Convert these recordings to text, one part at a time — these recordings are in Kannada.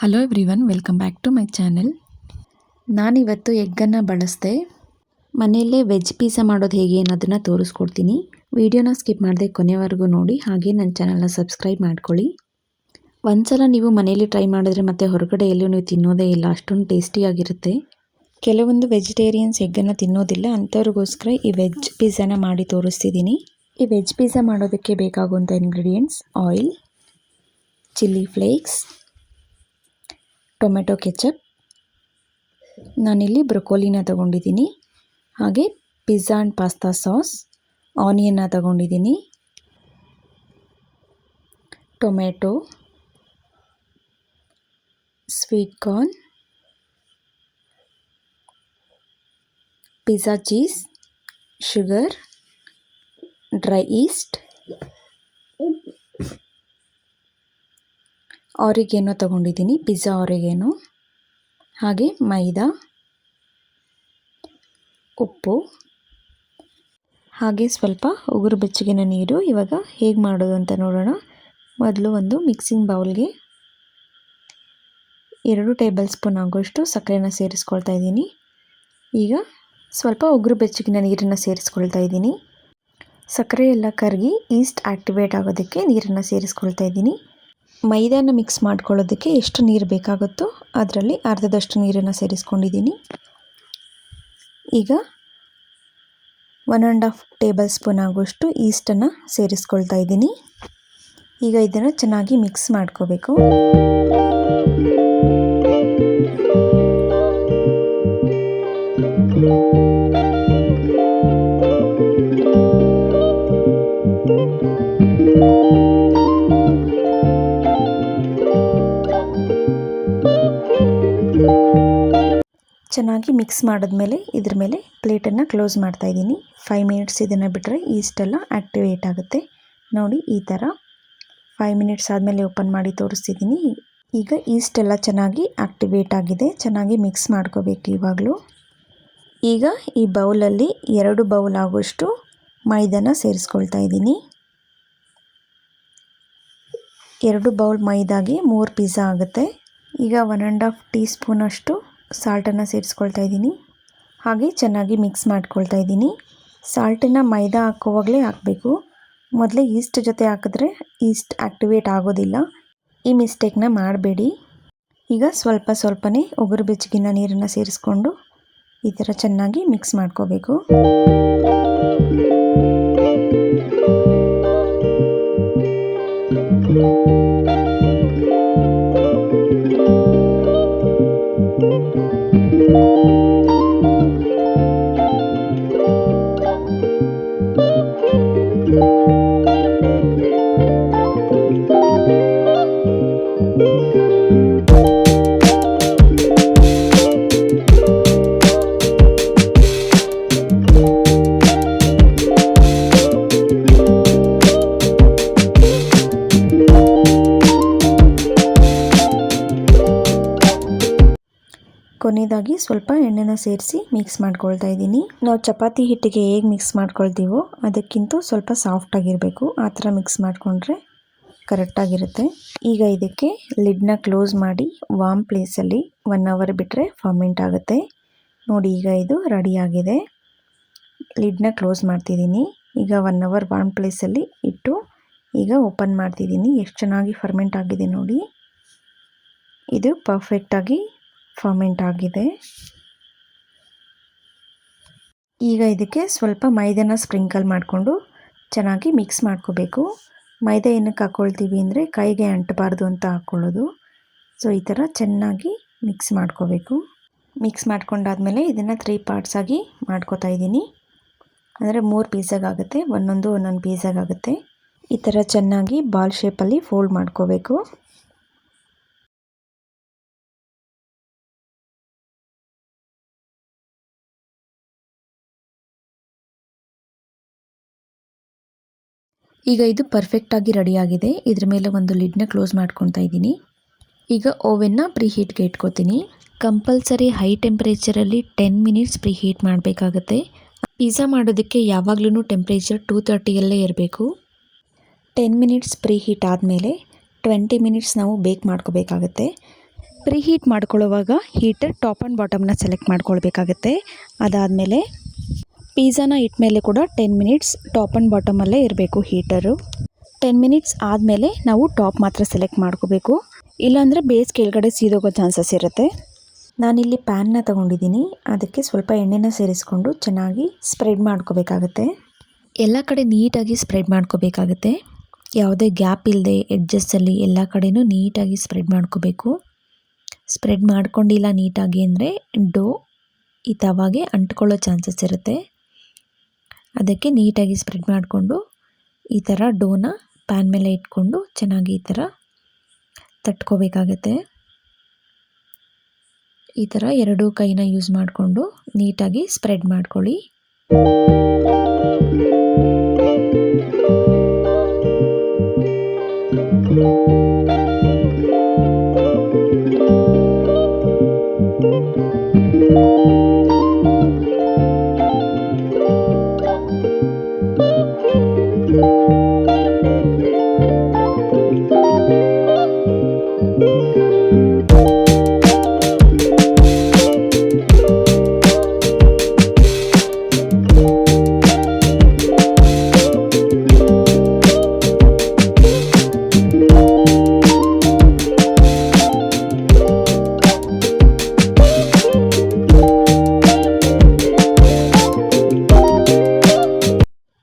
Hello everyone welcome back to my channel ನಾನಿವತ್ತು ಎಗ್ಗನ್ನು ಬಳಸ್ದೆ. ಮನೆಯಲ್ಲೇ ವೆಜ್ ಪಿಜ್ಜಾ ಮಾಡೋದು ಹೇಗೆ ಅನ್ನೋದನ್ನು ತೋರಿಸ್ಕೊಡ್ತೀನಿ. ವಿಡಿಯೋನ ಸ್ಕಿಪ್ ಮಾಡದೆ ಕೊನೆವರೆಗೂ ನೋಡಿ, ಹಾಗೆ ನನ್ನ ಚಾನಲ್ನ ಸಬ್ಸ್ಕ್ರೈಬ್ ಮಾಡ್ಕೊಳ್ಳಿ. ಒಂದ್ಸಲ ನೀವು ಮನೆಯಲ್ಲಿ ಟ್ರೈ ಮಾಡಿದ್ರೆ ಮತ್ತೆ ಹೊರಗಡೆ ಎಲ್ಲೂ ನೀವು ತಿನ್ನೋದೇ ಇಲ್ಲ, ಅಷ್ಟೊಂದು ಟೇಸ್ಟಿಯಾಗಿರುತ್ತೆ ಕೆಲವೊಂದು ವೆಜಿಟೇರಿಯನ್ಸ್ ಎಗ್ಗನ್ನು ತಿನ್ನೋದಿಲ್ಲ, ಅಂಥವ್ರಿಗೋಸ್ಕರ ಈ ವೆಜ್ ಪಿಜ್ಜಾನ ಮಾಡಿ ತೋರಿಸ್ತಿದ್ದೀನಿ. ಈ ವೆಜ್ ಪಿಜ್ಜಾ ಮಾಡೋದಕ್ಕೆ ಬೇಕಾಗುವಂಥ ingredients oil chilli flakes tomato ketchup. ನಾನಿಲ್ಲಿ ಬ್ರೊಕೋಲಿನ ತಗೊಂಡಿದ್ದೀನಿ. ಹಾಗೆ ಪಿಜ್ಜಾ ಆ್ಯಂಡ್ ಪಾಸ್ತಾ ಸಾಸ್, ಆನಿಯನ್ನ ತಗೊಂಡಿದ್ದೀನಿ. Tomato, sweet corn, pizza cheese, sugar, dry yeast oregano ತಗೊಂಡಿದ್ದೀನಿ, ಪಿಜ್ಜಾ ಅವರಿಗೇನು. ಹಾಗೆ ಮೈದಾ, ಉಪ್ಪು. ಹಾಗೆ ಸ್ವಲ್ಪ ಉಗುರು ಬೆಚ್ಚಗಿನ ನೀರು. ಇವಾಗ ಹೇಗೆ ಮಾಡೋದು ಅಂತ ನೋಡೋಣ. ಮೊದಲು ಒಂದು ಮಿಕ್ಸಿಂಗ್ ಬೌಲ್ಗೆ ಎರಡು ಟೇಬಲ್ ಸ್ಪೂನ್ ಆಗೋಷ್ಟು ಸಕ್ಕರೆನ ಸೇರಿಸ್ಕೊಳ್ತಾ ಇದ್ದೀನಿ. ಈಗ ಸ್ವಲ್ಪ ಉಗುರು ಬೆಚ್ಚಗಿನ ನೀರನ್ನು ಸೇರಿಸ್ಕೊಳ್ತಾ ಇದ್ದೀನಿ. ಸಕ್ಕರೆ ಎಲ್ಲ ಕರಗಿ ಈಸ್ಟ್ ಆ್ಯಕ್ಟಿವೇಟ್ ಆಗೋದಕ್ಕೆ ನೀರನ್ನು ಸೇರಿಸ್ಕೊಳ್ತಾ ಇದ್ದೀನಿ. ಮೈದಾನ ಮಿಕ್ಸ್ ಮಾಡ್ಕೊಳ್ಳೋದಕ್ಕೆ ಎಷ್ಟು ನೀರು ಬೇಕಾಗುತ್ತೋ ಅದರಲ್ಲಿ ಅರ್ಧದಷ್ಟು ನೀರನ್ನು ಸೇರಿಸ್ಕೊಂಡಿದ್ದೀನಿ. ಈಗ one and half tablespoon ಆಗುವಷ್ಟು ಈಸ್ಟನ್ನು ಸೇರಿಸ್ಕೊಳ್ತಾ ಇದ್ದೀನಿ. ಈಗ ಇದನ್ನು ಚೆನ್ನಾಗಿ ಮಿಕ್ಸ್ ಮಾಡ್ಕೋಬೇಕು. ಚೆನ್ನಾಗಿ ಮಿಕ್ಸ್ ಮಾಡಿದ್ಮೇಲೆ ಇದ್ರ ಮೇಲೆ ಪ್ಲೇಟನ್ನು ಕ್ಲೋಸ್ ಮಾಡ್ತಾ ಇದ್ದೀನಿ. ಫೈವ್ ಮಿನಿಟ್ಸ್ ಇದನ್ನು ಬಿಟ್ಟರೆ ಈಸ್ಟೆಲ್ಲ ಆ್ಯಕ್ಟಿವೇಟ್ ಆಗುತ್ತೆ. ನೋಡಿ, ಈ ಥರ ಫೈವ್ ಮಿನಿಟ್ಸ್ ಆದಮೇಲೆ ಓಪನ್ ಮಾಡಿ ತೋರಿಸ್ತಿದ್ದೀನಿ. ಈಗ ಈಸ್ಟೆಲ್ಲ ಚೆನ್ನಾಗಿ ಆ್ಯಕ್ಟಿವೇಟ್ ಆಗಿದೆ. ಚೆನ್ನಾಗಿ ಮಿಕ್ಸ್ ಮಾಡ್ಕೋಬೇಕು ಇವಾಗಲೂ. ಈಗ ಈ ಬೌಲಲ್ಲಿ ಎರಡು ಬೌಲ್ ಆಗೋಷ್ಟು ಮೈದಾನ ಸೇರಿಸ್ಕೊಳ್ತಾ ಇದ್ದೀನಿ. ಎರಡು ಬೌಲ್ ಮೈದಾಗಿ ಮೂರು ಪಿಜ್ಜಾ ಆಗುತ್ತೆ. ಈಗ ಒನ್ ಆ್ಯಂಡ್ ಹಾಫ್ ಟೀ ಸ್ಪೂನಷ್ಟು ಸಾಲ್ಟನ್ನು ಸೇರಿಸ್ಕೊಳ್ತಾ ಇದ್ದೀನಿ. ಹಾಗೆ ಚೆನ್ನಾಗಿ ಮಿಕ್ಸ್ ಮಾಡ್ಕೊಳ್ತಾ ಇದ್ದೀನಿ. ಸಾಲ್ಟನ್ನು ಮೈದಾ ಹಾಕುವಾಗಲೇ ಹಾಕಬೇಕು. ಮೊದಲೇ ಈಸ್ಟ್ ಜೊತೆ ಹಾಕಿದ್ರೆ ಈಸ್ಟ್ ಆ್ಯಕ್ಟಿವೇಟ್ ಆಗೋದಿಲ್ಲ. ಈ ಮಿಸ್ಟೇಕ್ನ ಮಾಡಬೇಡಿ. ಈಗ ಸ್ವಲ್ಪ ಸ್ವಲ್ಪನೇ ಉಗುರು ಬೆಚ್ಚಗಿನ ನೀರನ್ನು ಸೇರಿಸ್ಕೊಂಡು ಈ ಥರ ಚೆನ್ನಾಗಿ ಮಿಕ್ಸ್ ಮಾಡ್ಕೋಬೇಕು. thank you ಕೊನೆಯದಾಗಿ ಸ್ವಲ್ಪ ಎಣ್ಣೆನ ಸೇರಿಸಿ ಮಿಕ್ಸ್ ಮಾಡ್ಕೊಳ್ತಾ ಇದ್ದೀನಿ. ನಾವು ಚಪಾತಿ ಹಿಟ್ಟಿಗೆ ಹೇಗೆ ಮಿಕ್ಸ್ ಮಾಡ್ಕೊಳ್ತೀವೋ ಅದಕ್ಕಿಂತ ಸ್ವಲ್ಪ ಸಾಫ್ಟಾಗಿರಬೇಕು ಆ ಥರ ಮಿಕ್ಸ್ ಮಾಡಿಕೊಂಡ್ರೆ ಕರೆಕ್ಟಾಗಿರುತ್ತೆ ಈಗ ಇದಕ್ಕೆ ಲಿಡ್ನ ಕ್ಲೋಸ್ ಮಾಡಿ ವಾಮ್ ಪ್ಲೇಸಲ್ಲಿ ಒನ್ ಅವರ್ ಬಿಟ್ಟರೆ ಫರ್ಮೆಂಟ್ ಆಗುತ್ತೆ. ನೋಡಿ ಈಗ ಇದು ರೆಡಿಯಾಗಿದೆ ಲಿಡ್ನ ಕ್ಲೋಸ್ ಮಾಡ್ತಿದ್ದೀನಿ. ಈಗ ಒನ್ ಅವರ್ ವಾಮ್ ಪ್ಲೇಸಲ್ಲಿ ಇಟ್ಟು ಈಗ ಓಪನ್ ಮಾಡ್ತಿದ್ದೀನಿ. ಎಷ್ಟು ಚೆನ್ನಾಗಿ ಫರ್ಮೆಂಟ್ ಆಗಿದೆ ನೋಡಿ. ಇದು ಪರ್ಫೆಕ್ಟಾಗಿ ಫರ್ಮೆಂಟ್ ಆಗಿದೆ. ಈಗ ಇದಕ್ಕೆ ಸ್ವಲ್ಪ ಮೈದಾನ ಸ್ಪ್ರಿಂಕಲ್ ಮಾಡಿಕೊಂಡು ಚೆನ್ನಾಗಿ ಮಿಕ್ಸ್ ಮಾಡ್ಕೋಬೇಕು. ಮೈದಾ ಏನಕ್ಕೆ ಹಾಕ್ಕೊಳ್ತೀವಿ ಅಂದರೆ ಕೈಗೆ ಅಂಟಬಾರ್ದು ಅಂತ ಹಾಕ್ಕೊಳ್ಳೋದು ಸೊ ಈ ಥರ ಚೆನ್ನಾಗಿ ಮಿಕ್ಸ್ ಮಾಡ್ಕೋಬೇಕು. ಮಿಕ್ಸ್ ಮಾಡ್ಕೊಂಡಾದಮೇಲೆ ಇದನ್ನು ತ್ರೀ ಪಾರ್ಟ್ಸಾಗಿ ಮಾಡ್ಕೋತಾ ಇದ್ದೀನಿ. ಅಂದರೆ ಮೂರು ಪೀಸಾಗುತ್ತೆ ಒಂದೊಂದು ಒಂದೊಂದು ಪೀಸಾಗುತ್ತೆ ಈ ಥರ ಚೆನ್ನಾಗಿ ಬಾಲ್ ಶೇಪಲ್ಲಿ ಫೋಲ್ಡ್ ಮಾಡ್ಕೋಬೇಕು. ಈಗ ಇದು ಪರ್ಫೆಕ್ಟಾಗಿ ಆಗಿದೆ. ಇದ್ರ ಮೇಲೆ ಒಂದು ಲಿಡ್ನ ಕ್ಲೋಸ್ ಮಾಡ್ಕೊತಾ ಇದ್ದೀನಿ. ಈಗ ಓವೆನ್ನ ಪ್ರೀ ಹೀಟ್ಗೆ ಇಟ್ಕೋತೀನಿ. ಕಂಪಲ್ಸರಿ ಹೈ ಟೆಂಪ್ರೇಚರಲ್ಲಿ ಟೆನ್ ಮಿನಿಟ್ಸ್ ಪ್ರೀ ಹೀಟ್ ಮಾಡಬೇಕಾಗತ್ತೆ. ಪಿಜ್ಜಾ ಮಾಡೋದಕ್ಕೆ ಯಾವಾಗಲೂ ಟೆಂಪ್ರೇಚರ್ ಟೂ ತರ್ಟಿಯಲ್ಲೇ ಇರಬೇಕು. ಟೆನ್ ಮಿನಿಟ್ಸ್ ಪ್ರೀ ಹೀಟ್ ಆದಮೇಲೆ ಟ್ವೆಂಟಿ ಮಿನಿಟ್ಸ್ ನಾವು ಬೇಕ್ ಮಾಡ್ಕೋಬೇಕಾಗತ್ತೆ. ಪ್ರೀ ಹೀಟ್ ಮಾಡ್ಕೊಳ್ಳುವಾಗ ಹೀಟರ್ ಟಾಪ್ ಆ್ಯಂಡ್ ಬಾಟಮ್ನ ಸೆಲೆಕ್ಟ್ ಮಾಡ್ಕೊಳ್ಬೇಕಾಗತ್ತೆ. ಅದಾದಮೇಲೆ ಪಿಜ್ಜಾನ ಇಟ್ಟಮೇಲೆ ಕೂಡ ಟೆನ್ ಮಿನಿಟ್ಸ್ ಟಾಪ್ ಆ್ಯಂಡ್ ಬಾಟಮಲ್ಲೇ ಇರಬೇಕು ಹೀಟರು ಟೆನ್ ಮಿನಿಟ್ಸ್ ಆದಮೇಲೆ ನಾವು ಟಾಪ್ ಮಾತ್ರ ಸೆಲೆಕ್ಟ್ ಮಾಡ್ಕೋಬೇಕು. ಇಲ್ಲಾಂದರೆ ಬೇಸ್ ಕೆಳಗಡೆ ಸೀದೋಗೋ ಚಾನ್ಸಸ್ ಇರುತ್ತೆ. ನಾನಿಲ್ಲಿ ಪ್ಯಾನ್ನ ತೊಗೊಂಡಿದ್ದೀನಿ. ಅದಕ್ಕೆ ಸ್ವಲ್ಪ ಎಣ್ಣೆನ ಸೇರಿಸ್ಕೊಂಡು ಚೆನ್ನಾಗಿ ಸ್ಪ್ರೆಡ್ ಮಾಡ್ಕೋಬೇಕಾಗತ್ತೆ. ಎಲ್ಲ ಕಡೆ ನೀಟಾಗಿ ಸ್ಪ್ರೆಡ್ ಮಾಡ್ಕೋಬೇಕಾಗತ್ತೆ. ಯಾವುದೇ ಗ್ಯಾಪ್ ಇಲ್ಲದೆ ಎಡ್ಜಸ್ಸಲ್ಲಿ ಎಲ್ಲ ಕಡೆನೂ ನೀಟಾಗಿ ಸ್ಪ್ರೆಡ್ ಮಾಡ್ಕೋಬೇಕು. ಸ್ಪ್ರೆಡ್ ಮಾಡ್ಕೊಂಡಿಲ್ಲ ನೀಟಾಗಿ ಅಂದರೆ ಡೋ ಈ ತವಾಗೆ ಅಂಟ್ಕೊಳ್ಳೋ ಚಾನ್ಸಸ್ ಇರುತ್ತೆ. ಅದಕ್ಕೆ ನೀಟಾಗಿ ಸ್ಪ್ರೆಡ್ ಮಾಡಿಕೊಂಡು ಈ ಥರ ಡೋನ ಪ್ಯಾನ್ ಮೇಲೆ ಇಟ್ಕೊಂಡು ಚೆನ್ನಾಗಿ ಈ ಥರ ತಟ್ಕೋಬೇಕಾಗತ್ತೆ. ಈ ಥರ ಎರಡೂ ಕೈನ ಯೂಸ್ ಮಾಡಿಕೊಂಡು ನೀಟಾಗಿ ಸ್ಪ್ರೆಡ್ ಮಾಡ್ಕೊಳ್ಳಿ.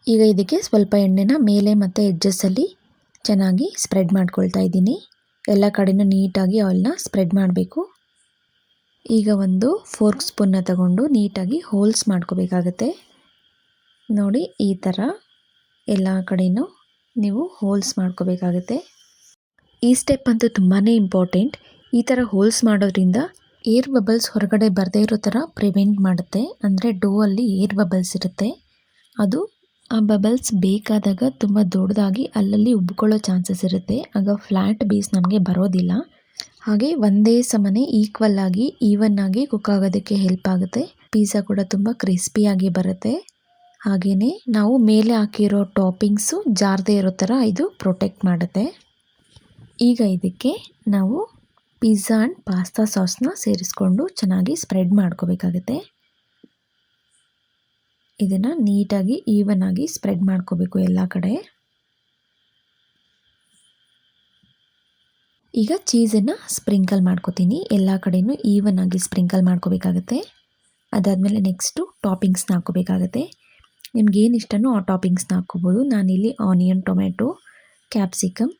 ಈಗ ಇದಕ್ಕೆ ಸ್ವಲ್ಪ ಎಣ್ಣೆನ ಮೇಲೆ ಮತ್ತು ಎಡ್ಜಸ್ಸಲ್ಲಿ ಚೆನ್ನಾಗಿ ಸ್ಪ್ರೆಡ್ ಮಾಡ್ಕೊಳ್ತಾ ಇದ್ದೀನಿ. ಎಲ್ಲ ಕಡೆಯೂ ನೀಟಾಗಿ ಆಯಿಲ್ನ ಸ್ಪ್ರೆಡ್ ಮಾಡಬೇಕು. ಈಗ ಒಂದು ಫೋರ್ಕ್ ಸ್ಪೂನ್ನ ತಗೊಂಡು ನೀಟಾಗಿ ಹೋಲ್ಸ್ ಮಾಡ್ಕೋಬೇಕಾಗತ್ತೆ. ನೋಡಿ, ಈ ಥರ ಎಲ್ಲ ಕಡೆಯೂ ನೀವು ಹೋಲ್ಸ್ ಮಾಡ್ಕೋಬೇಕಾಗತ್ತೆ. ಈ ಸ್ಟೆಪ್ ಅಂತೂ ತುಂಬಾ ಇಂಪಾರ್ಟೆಂಟ್ ಈ ಥರ ಹೋಲ್ಸ್ ಮಾಡೋದ್ರಿಂದ ಏರ್ ಬಬಲ್ಸ್ ಹೊರಗಡೆ ಬರದೇ ಇರೋ ಥರ ಪ್ರಿವೆಂಟ್ ಮಾಡುತ್ತೆ. ಅಂದರೆ ಡೋ ಅಲ್ಲಿ ಏರ್ ಬಬಲ್ಸ್ ಇರುತ್ತೆ. ಅದು ಆ ಬಬಲ್ಸ್ ಬೇಕಾದಾಗ ತುಂಬ ದೊಡ್ಡದಾಗಿ ಅಲ್ಲಲ್ಲಿ ಉಬ್ಕೊಳ್ಳೋ ಚಾನ್ಸಸ್ ಇರುತ್ತೆ. ಆಗ ಫ್ಲ್ಯಾಟ್ ಬೇಸ್ ನಮಗೆ ಬರೋದಿಲ್ಲ. ಹಾಗೆ ಒಂದೇ ಸಮನೆ ಈಕ್ವಲ್ ಆಗಿ ಈವನ್ ಆಗಿ ಕುಕ್ ಆಗೋದಕ್ಕೆ ಹೆಲ್ಪ್ ಆಗುತ್ತೆ. ಪಿಜ್ಜಾ ಕೂಡ ತುಂಬ ಕ್ರಿಸ್ಪಿಯಾಗಿ ಬರುತ್ತೆ. ಹಾಗೆಯೇ ನಾವು ಮೇಲೆ ಹಾಕಿರೋ ಟಾಪಿಂಗ್ಸು ಜಾರದೇ ಇರೋ ಥರ ಇದು ಪ್ರೊಟೆಕ್ಟ್ ಮಾಡುತ್ತೆ. ಈಗ ಇದಕ್ಕೆ ನಾವು ಪಿಜ್ಜಾ ಆ್ಯಂಡ್ ಪಾಸ್ತಾ ಸಾಸ್ನ ಸೇರಿಸ್ಕೊಂಡು ಚೆನ್ನಾಗಿ ಸ್ಪ್ರೆಡ್ ಮಾಡ್ಕೋಬೇಕಾಗತ್ತೆ. ಇದನ್ನು ನೀಟಾಗಿ ಈವನ್ ಆಗಿ ಸ್ಪ್ರೆಡ್ ಮಾಡ್ಕೋಬೇಕು ಎಲ್ಲ ಕಡೆ. ಈಗ ಚೀಸನ್ನು ಸ್ಪ್ರಿಂಕಲ್ ಮಾಡ್ಕೋತೀನಿ. ಎಲ್ಲ ಕಡೆಯೂ ಈವನ್ ಆಗಿ ಸ್ಪ್ರಿಂಕಲ್ ಮಾಡ್ಕೋಬೇಕಾಗತ್ತೆ. ಅದಾದಮೇಲೆ ನೆಕ್ಸ್ಟು ಟಾಪಿಂಗ್ಸ್ನ ಹಾಕೋಬೇಕಾಗತ್ತೆ. ನಿಮ್ಗೇನು ಇಷ್ಟನೋ ಆ ಟಾಪಿಂಗ್ಸ್ನ ಹಾಕ್ಕೋಬೋದು. ನಾನಿಲ್ಲಿ ಆನಿಯನ್ ಟೊಮೆಟೊ ಕ್ಯಾಪ್ಸಿಕಮ್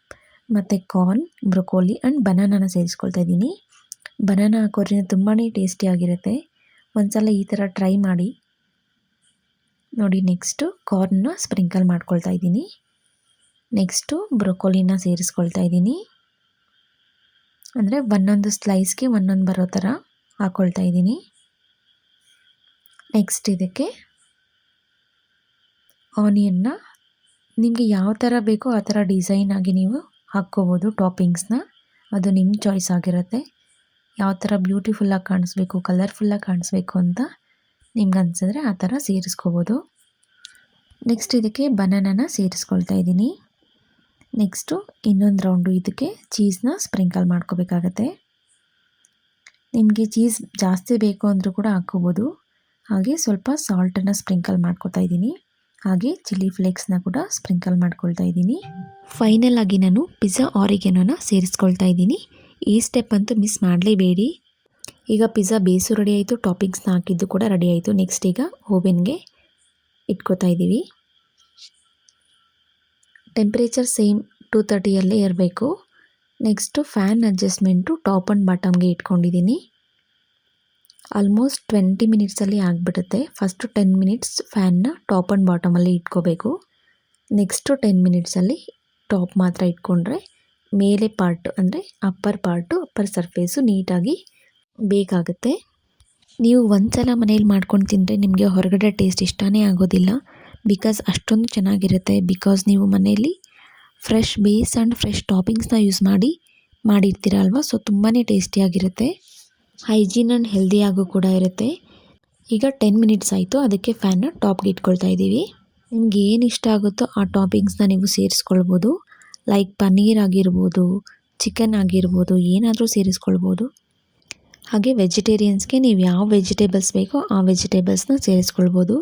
ಮತ್ತು ಕಾರ್ನ್ ಬ್ರೊಕೋಲಿ ಆ್ಯಂಡ್ ಬನಾನಾನ ಸೇರಿಸ್ಕೊಳ್ತಾ ಇದ್ದೀನಿ. ಬನಾನಾ ಹಾಕೋದ್ರಿಂದ ತುಂಬಾ ಟೇಸ್ಟಿಯಾಗಿರುತ್ತೆ ಒಂದು ಸಲ ಈ ಥರ ಟ್ರೈ ಮಾಡಿ. ನೋಡಿ, ನೆಕ್ಸ್ಟು ಕಾರ್ನ್ನ ಸ್ಪ್ರಿಂಕಲ್ ಮಾಡ್ಕೊಳ್ತಾ ಇದ್ದೀನಿ. ನೆಕ್ಸ್ಟು ಬ್ರೊಕೊಲಿನ ಸೇರಿಸ್ಕೊಳ್ತಾ ಇದ್ದೀನಿ. ಅಂದರೆ ಒಂದೊಂದು ಸ್ಲೈಸ್ಗೆ ಒಂದೊಂದು ಬರೋ ಥರ ಹಾಕ್ಕೊಳ್ತಾ ಇದ್ದೀನಿ. ನೆಕ್ಸ್ಟ್ ಇದಕ್ಕೆ ಆನಿಯನ್ನ ನಿಮಗೆ ಯಾವ ಥರ ಬೇಕೋ ಆ ಥರ ಡಿಸೈನ್ ಆಗಿ ನೀವು ಹಾಕ್ಕೋಬೋದು ಟಾಪಿಂಗ್ಸ್ನ. ಅದು ನಿಮ್ಮ ಚಾಯ್ಸ್ ಆಗಿರುತ್ತೆ. ಯಾವ ಥರ ಬ್ಯೂಟಿಫುಲ್ಲಾಗಿ ಕಾಣಿಸ್ಬೇಕು, ಕಲರ್ಫುಲ್ಲಾಗಿ ಕಾಣಿಸ್ಬೇಕು ಅಂತ ನಿಮ್ಗೆ ಅನಿಸಿದ್ರೆ ಆ ಥರ ಸೇರಿಸ್ಕೋಬೋದು. ನೆಕ್ಸ್ಟ್ ಇದಕ್ಕೆ ಬನಾನನ ಸೇರಿಸ್ಕೊಳ್ತಾ ಇದ್ದೀನಿ. ನೆಕ್ಸ್ಟು ಇನ್ನೊಂದು ರೌಂಡು ಇದಕ್ಕೆ ಚೀಸ್ನ ಸ್ಪ್ರಿಂಕಲ್ ಮಾಡ್ಕೋಬೇಕಾಗತ್ತೆ. ನಿಮಗೆ ಚೀಸ್ ಜಾಸ್ತಿ ಬೇಕು ಅಂದರೂ ಕೂಡ ಹಾಕ್ಕೋಬೋದು. ಹಾಗೆ ಸ್ವಲ್ಪ ಸಾಲ್ಟನ್ನು ಸ್ಪ್ರಿಂಕಲ್ ಮಾಡ್ಕೊತಾ ಇದ್ದೀನಿ. ಹಾಗೆ ಚಿಲ್ಲಿ ಫ್ಲೇಕ್ಸ್ನ ಕೂಡ ಸ್ಪ್ರಿಂಕಲ್ ಮಾಡ್ಕೊಳ್ತಾ ಇದ್ದೀನಿ. ಫೈನಲ್ ಆಗಿ ನಾನು ಪಿಜ್ಜಾ ಆರಿಗೆನೋನ ಸೇರಿಸ್ಕೊಳ್ತಾ ಇದ್ದೀನಿ. ಈ ಸ್ಟೆಪ್ ಅಂತೂ ಮಿಸ್ ಮಾಡಲೇಬೇಡಿ. ಈಗ ಪಿಜ್ಜಾ ಬೇಸು ರೆಡಿ ಆಯಿತು ಟಾಪಿಂಗ್ಸ್ನ ಹಾಕಿದ್ದು ಕೂಡ ರೆಡಿ ಆಯಿತು. ನೆಕ್ಸ್ಟ್ ಈಗ ಓವೆನ್ಗೆ ಇಟ್ಕೋತಾ ಇದ್ದೀವಿ. ಟೆಂಪ್ರೇಚರ್ ಸೇಮ್ ಟೂ ತರ್ಟಿಯಲ್ಲೇ ಇರಬೇಕು. Next fan adjustment top and ಬಾಟಮ್ಗೆ ಇಟ್ಕೊಂಡಿದ್ದೀನಿ. ಆಲ್ಮೋಸ್ಟ್ ಟ್ವೆಂಟಿ ಮಿನಿಟ್ಸಲ್ಲಿ ಆಗಿಬಿಡುತ್ತೆ. ಫಸ್ಟು ಟೆನ್ ಮಿನಿಟ್ಸ್ ಫ್ಯಾನ್ನ ಟಾಪ್ ಆ್ಯಂಡ್ ಬಾಟಮಲ್ಲಿ ಇಟ್ಕೋಬೇಕು. ನೆಕ್ಸ್ಟು ಟೆನ್ ಮಿನಿಟ್ಸಲ್ಲಿ ಟಾಪ್ ಮಾತ್ರ ಇಟ್ಕೊಂಡ್ರೆ, ಮೇಲೆ ಪಾರ್ಟು ಅಂದರೆ ಅಪ್ಪರ್ ಪಾರ್ಟು ಅಪ್ಪರ್ ಸರ್ಫೇಸು ನೀಟಾಗಿ ಬೇಕಾಗುತ್ತೆ. ನೀವು ಒಂದು ಸಲ ಮನೇಲಿ ಮಾಡ್ಕೊಂಡು ತಿಂದರೆ ನಿಮಗೆ ಹೊರಗಡೆ ಟೇಸ್ಟ್ ಇಷ್ಟನೇ ಆಗೋದಿಲ್ಲ. ಬಿಕಾಸ್ ಅಷ್ಟೊಂದು ಚೆನ್ನಾಗಿರುತ್ತೆ. ಬಿಕಾಸ್ ನೀವು ಮನೆಯಲ್ಲಿ ಫ್ರೆಶ್ ಬೇಸ್ ಆ್ಯಂಡ್ ಫ್ರೆಶ್ ಟಾಪಿಂಗ್ಸ್ನ ಯೂಸ್ ಮಾಡಿ, ಮಾಡಿರ್ತೀರ ಅಲ್ವಾ? ಸೊ ತುಂಬಾ ಟೇಸ್ಟಿಯಾಗಿರುತ್ತೆ ಹೈಜೀನ್ ಆ್ಯಂಡ್ ಹೆಲ್ದಿಯಾಗೂ ಕೂಡ ಇರುತ್ತೆ. ಈಗ ಟೆನ್ ಮಿನಿಟ್ಸ್ ಆಯಿತು. ಅದಕ್ಕೆ ಫ್ಯಾನ್ನ ಟಾಪ್ಗೆ ಇಟ್ಕೊಳ್ತಾ ಇದ್ದೀವಿ. ನಿಮ್ಗೆ ಏನು ಇಷ್ಟ ಆಗುತ್ತೋ ಆ ಟಾಪಿಂಗ್ಸ್ನ ನೀವು ಸೇರಿಸ್ಕೊಳ್ಬೋದು. ಲೈಕ್ ಪನ್ನೀರ್ ಆಗಿರ್ಬೋದು ಚಿಕನ್ ಆಗಿರ್ಬೋದು, ಏನಾದರೂ ಸೇರಿಸ್ಕೊಳ್ಬೋದು. ಹಾಗೆ ವೆಜಿಟೇರಿಯನ್ಸ್ಗೆ ನೀವು ಯಾವ ವೆಜಿಟೇಬಲ್ಸ್ ಬೇಕೋ ಆ ವೆಜಿಟೇಬಲ್ಸ್ನ ಸೇರಿಸ್ಕೊಳ್ಬೋದು.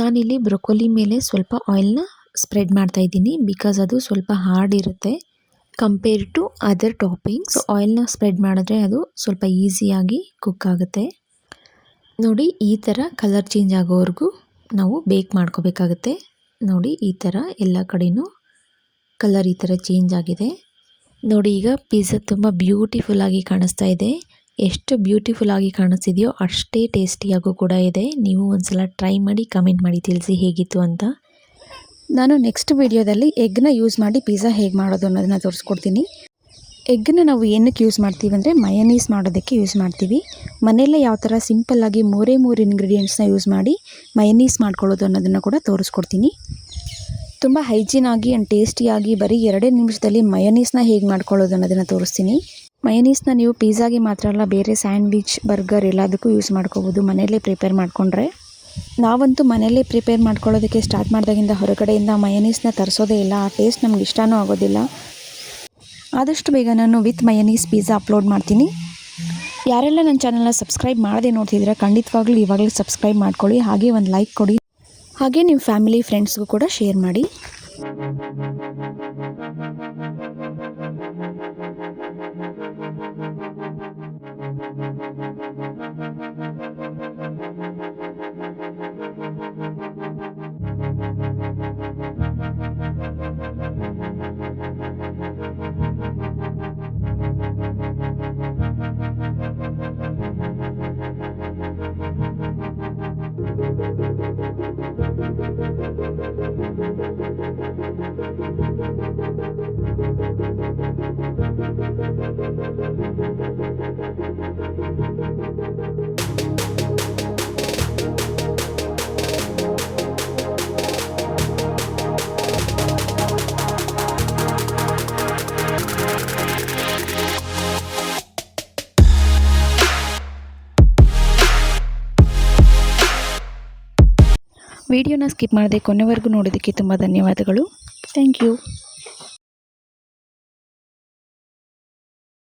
ನಾನಿಲ್ಲಿ ಬ್ರೊಕೊಲಿ ಮೇಲೆ ಸ್ವಲ್ಪ ಆಯಿಲ್ನ ಸ್ಪ್ರೆಡ್ ಮಾಡ್ತಾ ಇದ್ದೀನಿ. ಬಿಕಾಸ್ ಅದು ಸ್ವಲ್ಪ ಹಾರ್ಡ್ ಇರುತ್ತೆ. ಕಂಪೇರ್ ಟು ಅದರ್ ಟಾಪಿಂಗ್ಸ್, ಆಯಿಲ್ನ ಸ್ಪ್ರೆಡ್ ಮಾಡಿದ್ರೆ ಅದು ಸ್ವಲ್ಪ ಈಸಿಯಾಗಿ ಕುಕ್ ಆಗುತ್ತೆ. ನೋಡಿ, ಈ ಥರ ಕಲರ್ ಚೇಂಜ್ ಆಗೋವರೆಗೂ ನಾವು ಬೇಕ್ ಮಾಡ್ಕೋಬೇಕಾಗುತ್ತೆ. ನೋಡಿ, ಈ ಥರ ಎಲ್ಲ ಕಡೆಯೂ ಕಲರ್ ಈ ಥರ ಚೇಂಜ್ ಆಗಿದೆ. ನೋಡಿ, ಈಗ ಪಿಜ್ಜಾ ತುಂಬ ಬ್ಯೂಟಿಫುಲ್ಲಾಗಿ ಕಾಣಿಸ್ತಾ ಇದೆ. ಎಷ್ಟು ಬ್ಯೂಟಿಫುಲ್ ಆಗಿ ಕಾಣಿಸ್ತಿದೆಯೋ ಅಷ್ಟೇ ಟೇಸ್ಟಿಯಾಗೂ ಕೂಡ ಇದೆ. ನೀವು ಒಂದ್ಸಲ ಟ್ರೈ ಮಾಡಿ ಕಮೆಂಟ್ ಮಾಡಿ ತಿಳಿಸಿ ಹೇಗಿತ್ತು ಅಂತ. ನಾನು ನೆಕ್ಸ್ಟ್ ವೀಡಿಯೋದಲ್ಲಿ ಎಗ್ನ ಯೂಸ್ ಮಾಡಿ ಪಿಜ್ಜಾ ಹೇಗೆ ಮಾಡೋದು ಅನ್ನೋದನ್ನ ತೋರಿಸ್ಕೊಡ್ತೀನಿ. ಎಗ್ನ ನಾವು ಏನಕ್ಕೆ ಯೂಸ್ ಮಾಡ್ತೀವಿ ಅಂದರೆ ಮಯನೀಸ್ ಮಾಡೋದಕ್ಕೆ ಯೂಸ್ ಮಾಡ್ತೀವಿ. ಮನೆಯಲ್ಲೇ ಯಾವ ಥರ ಸಿಂಪಲ್ಲಾಗಿ ಮೂರೇ ಮೂರು ಇಂಗ್ರೀಡಿಯೆಂಟ್ಸ್ನ ಯೂಸ್ ಮಾಡಿ ಮಯನೀಸ್ ಮಾಡ್ಕೊಳ್ಳೋದು ಅನ್ನೋದನ್ನು ಕೂಡ ತೋರಿಸ್ಕೊಡ್ತೀನಿ. ತುಂಬ ಹೈಜೀನ್ ಆಗಿ ಆ್ಯಂಡ್ ಟೇಸ್ಟಿಯಾಗಿ ಬರೀ ಎರಡೇ ನಿಮಿಷದಲ್ಲಿ ಮಯನೀಸ್ನ ಹೇಗೆ ಮಾಡ್ಕೊಳ್ಳೋದು ಅನ್ನೋದನ್ನು ತೋರಿಸ್ತೀನಿ. ಮಯನೀಸ್ನ ನೀವು ಪಿಜ್ಜಾಗೆ ಮಾತ್ರ ಅಲ್ಲ, ಬೇರೆ ಸ್ಯಾಂಡ್ವಿಚ್ ಬರ್ಗರ್ ಎಲ್ಲದಕ್ಕೂ ಯೂಸ್ ಮಾಡ್ಕೋಬೋದು. ಮನೆಯಲ್ಲೇ ಪ್ರಿಪೇರ್ ಮಾಡಿಕೊಂಡ್ರೆ. ನಾವಂತೂ ಮನೆಯಲ್ಲೇ ಪ್ರಿಪೇರ್ ಮಾಡ್ಕೊಳ್ಳೋದಕ್ಕೆ ಸ್ಟಾರ್ಟ್ ಮಾಡಿದಾಗಿಂದ ಹೊರಗಡೆಯಿಂದ ಮಯನೀಸ್ನ ತರಿಸೋದೇ ಇಲ್ಲ. ಆ ಟೇಸ್ಟ್ ನಮ್ಗೆ ಇಷ್ಟನೂ ಆಗೋದಿಲ್ಲ. ಆದಷ್ಟು ಬೇಗ ನಾನು ವಿತ್ ಮಯನೀಸ್ ಪಿಜ್ಜಾ ಅಪ್ಲೋಡ್ ಮಾಡ್ತೀನಿ. ಯಾರೆಲ್ಲ ನನ್ನ ಚಾನಲ್ನ ಸಬ್ಸ್ಕ್ರೈಬ್ ಮಾಡದೆ ನೋಡ್ತಿದ್ರೆ ಖಂಡಿತವಾಗ್ಲೂ ಇವಾಗಲೇ ಸಬ್ಸ್ಕ್ರೈಬ್ ಮಾಡ್ಕೊಳ್ಳಿ. ಹಾಗೆ ಒಂದು ಲೈಕ್ ಕೊಡಿ. ಹಾಗೆ ನಿಮ್ಮ ಫ್ಯಾಮಿಲಿ ಫ್ರೆಂಡ್ಸ್ಗೂ ಕೂಡ ಶೇರ್ ಮಾಡಿ. ವಿಡಿಯೋನ ಸ್ಕಿಪ್ ಮಾಡದೆ ಕೊನೆವರೆಗೂ ನೋಡೋದಕ್ಕೆ ತುಂಬ ಧನ್ಯವಾದಗಳು. Thank you.